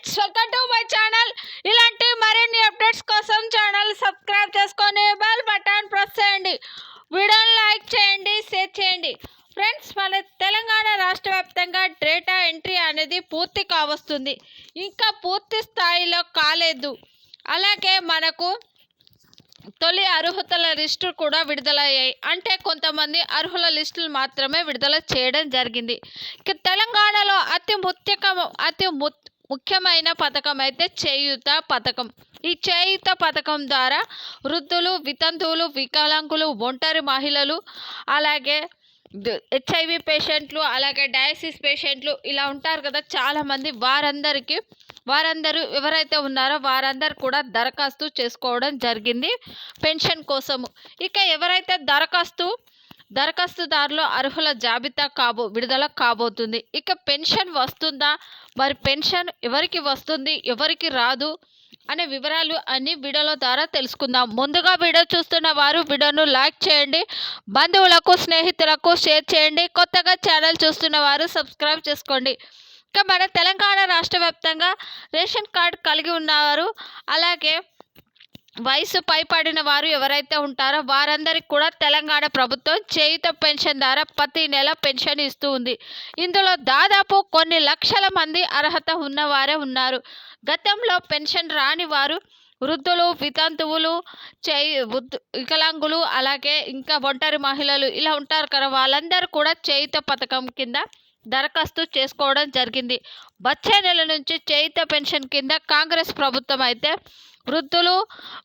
Friends welcome to my channel. ఇలాంటి మరిన్ని updates కోసం ఛానల్ సబ్స్క్రైబ్ చేసుకొని బెల్ బటన్ ప్రెస్ చేయండి. వీడియోని లైక్ చేయండి షేర్ చేయండి. ఫ్రెండ్స్ మన తెలంగాణ రాష్ట్ర వ్యాప్తంగా డేటా ఎంట్రీ అనేది పూర్తి కావస్తుంది. ఇంకా పూర్తి స్థాయిలో కాలేదు. అలాగే మనకు తొలి అర్హతల లిస్టు కూడా విడుదలయ్యాయి. అంటే కొంతమంది అర్హుల లిస్టులు మాత్రమే విడుదల చేయడం జరిగింది. తెలంగాణలో అతి ముఖ్యక అతి ము- ముఖ్యమైన పథకం అయితే చేయూత పథకం. ఈ చేయూత పథకం ద్వారా వృద్ధులు వితంతువులు వికలాంగులు ఒంటరి మహిళలు అలాగే హెచ్ఐవి పేషెంట్లు అలాగే డయాసిస్ పేషెంట్లు ఇలా ఉంటారు కదా చాలామంది. వారందరికీ వారందరూ ఎవరైతే ఉన్నారో వారందరూ కూడా దరఖాస్తు చేసుకోవడం జరిగింది పెన్షన్ కోసము. ఇక ఎవరైతే దరఖాస్తు దరఖాస్తుదారులు అర్హుల జాబితా కాబో విడుదల కాబోతుంది. ఇక పెన్షన్ వస్తుందా? మరి పెన్షన్ ఎవరికి వస్తుంది? ఎవరికి రాదు? అనే వివరాలు అన్ని వీడియోల ద్వారా తెలుసుకుందాం. ముందుగా వీడియో చూస్తున్న వారు వీడియోను లైక్ చేయండి. బంధువులకు స్నేహితులకు షేర్ చేయండి. కొత్తగా ఛానల్ చూస్తున్న వారు సబ్స్క్రైబ్ చేసుకోండి. ఇక మన తెలంగాణ రాష్ట్ర వ్యాప్తంగా రేషన్ కార్డు కలిగి ఉన్నవారు అలాగే వయసు పైపడిన వారు ఎవరైతే ఉంటారో వారందరికీ కూడా తెలంగాణ ప్రభుత్వం చేయుత పెన్షన్ ద్వారా ప్రతి నెల పెన్షన్ ఇస్తూ ఉంది. ఇందులో దాదాపు కొన్ని లక్షల మంది అర్హత ఉన్నవారే ఉన్నారు. గతంలో పెన్షన్ రాని వారు వృద్ధులు వితంతువులు చేయి వికలాంగులు అలాగే ఇంకా ఒంటరి మహిళలు ఇలా ఉంటారు కదా వాళ్ళందరూ కూడా చేయుత పథకం కింద దరఖాస్తు చేసుకోవడం జరిగింది. వచ్చే నెల నుంచి చేయిత పెన్షన్ కింద కాంగ్రెస్ ప్రభుత్వం అయితే వృద్ధులు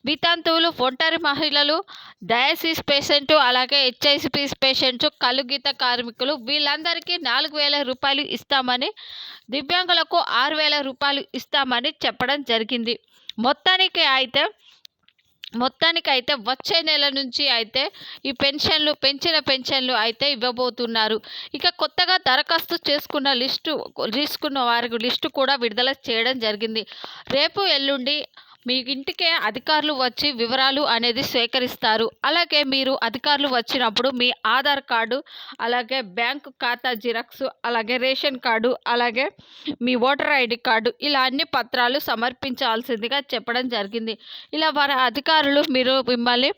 వితంతువులు ఒంటరి మహిళలు డయాసిస్ పేషెంట్ అలాగే హెచ్ఐసిపి పేషెంట్స్ కలుగీత కార్మికులు వీళ్ళందరికీ నాలుగు వేల రూపాయలు ఇస్తామని దివ్యాంగులకు ఆరు వేల రూపాయలు ఇస్తామని చెప్పడం జరిగింది. మొత్తానికి అయితే మొత్తానికి అయితే వచ్చే నెల నుంచి అయితే ఈ పెన్షన్లు పెంచిన పెన్షన్లు అయితే ఇవ్వబోతున్నారు. ఇక కొత్తగా దరఖాస్తు చేసుకున్న లిస్టు తీసుకున్న వారికి లిస్టు కూడా విడుదల చేయడం జరిగింది. రేపు ఎల్లుండి మీ ఇంటికే అధికారులు వచ్చి వివరాలు అనేది సేకరిస్తారు. అలాగే మీరు అధికారులు వచ్చినప్పుడు మీ ఆధార్ కార్డు అలాగే బ్యాంకు ఖాతా జిరాక్స్ అలాగే రేషన్ కార్డు అలాగే మీ ఓటర్ ఐడి కార్డు ఇలా అన్ని పత్రాలు సమర్పించాల్సిందిగా చెప్పడం జరిగింది. ఇలా వారి అధికారులు మీరు మిమ్మల్ని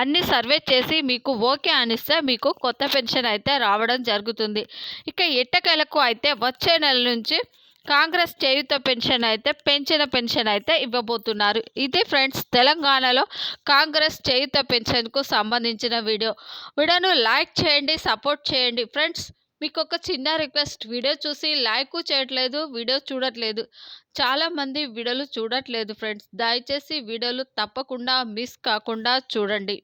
అన్ని సర్వే చేసి మీకు ఓకే అనిస్తే మీకు కొత్త పెన్షన్ అయితే రావడం జరుగుతుంది. ఇక ఎట్టకేలకు అయితే వచ్చే నెల నుంచి కాంగ్రెస్ చేయుత పెన్షన్ అయితే పెంచిన పెన్షన్ అయితే ఇవ్వబోతున్నారు. ఇది ఫ్రెండ్స్ తెలంగాణలో కాంగ్రెస్ చేయుత పెన్షన్కు సంబంధించిన వీడియో. వీడియోను లైక్ చేయండి సపోర్ట్ చేయండి. ఫ్రెండ్స్ మీకు ఒక చిన్న రిక్వెస్ట్. వీడియో చూసి లైక్ చేయట్లేదు వీడియో చూడట్లేదు. చాలామంది వీడియోలు చూడట్లేదు ఫ్రెండ్స్. దయచేసి వీడియోలు తప్పకుండా మిస్ కాకుండా చూడండి.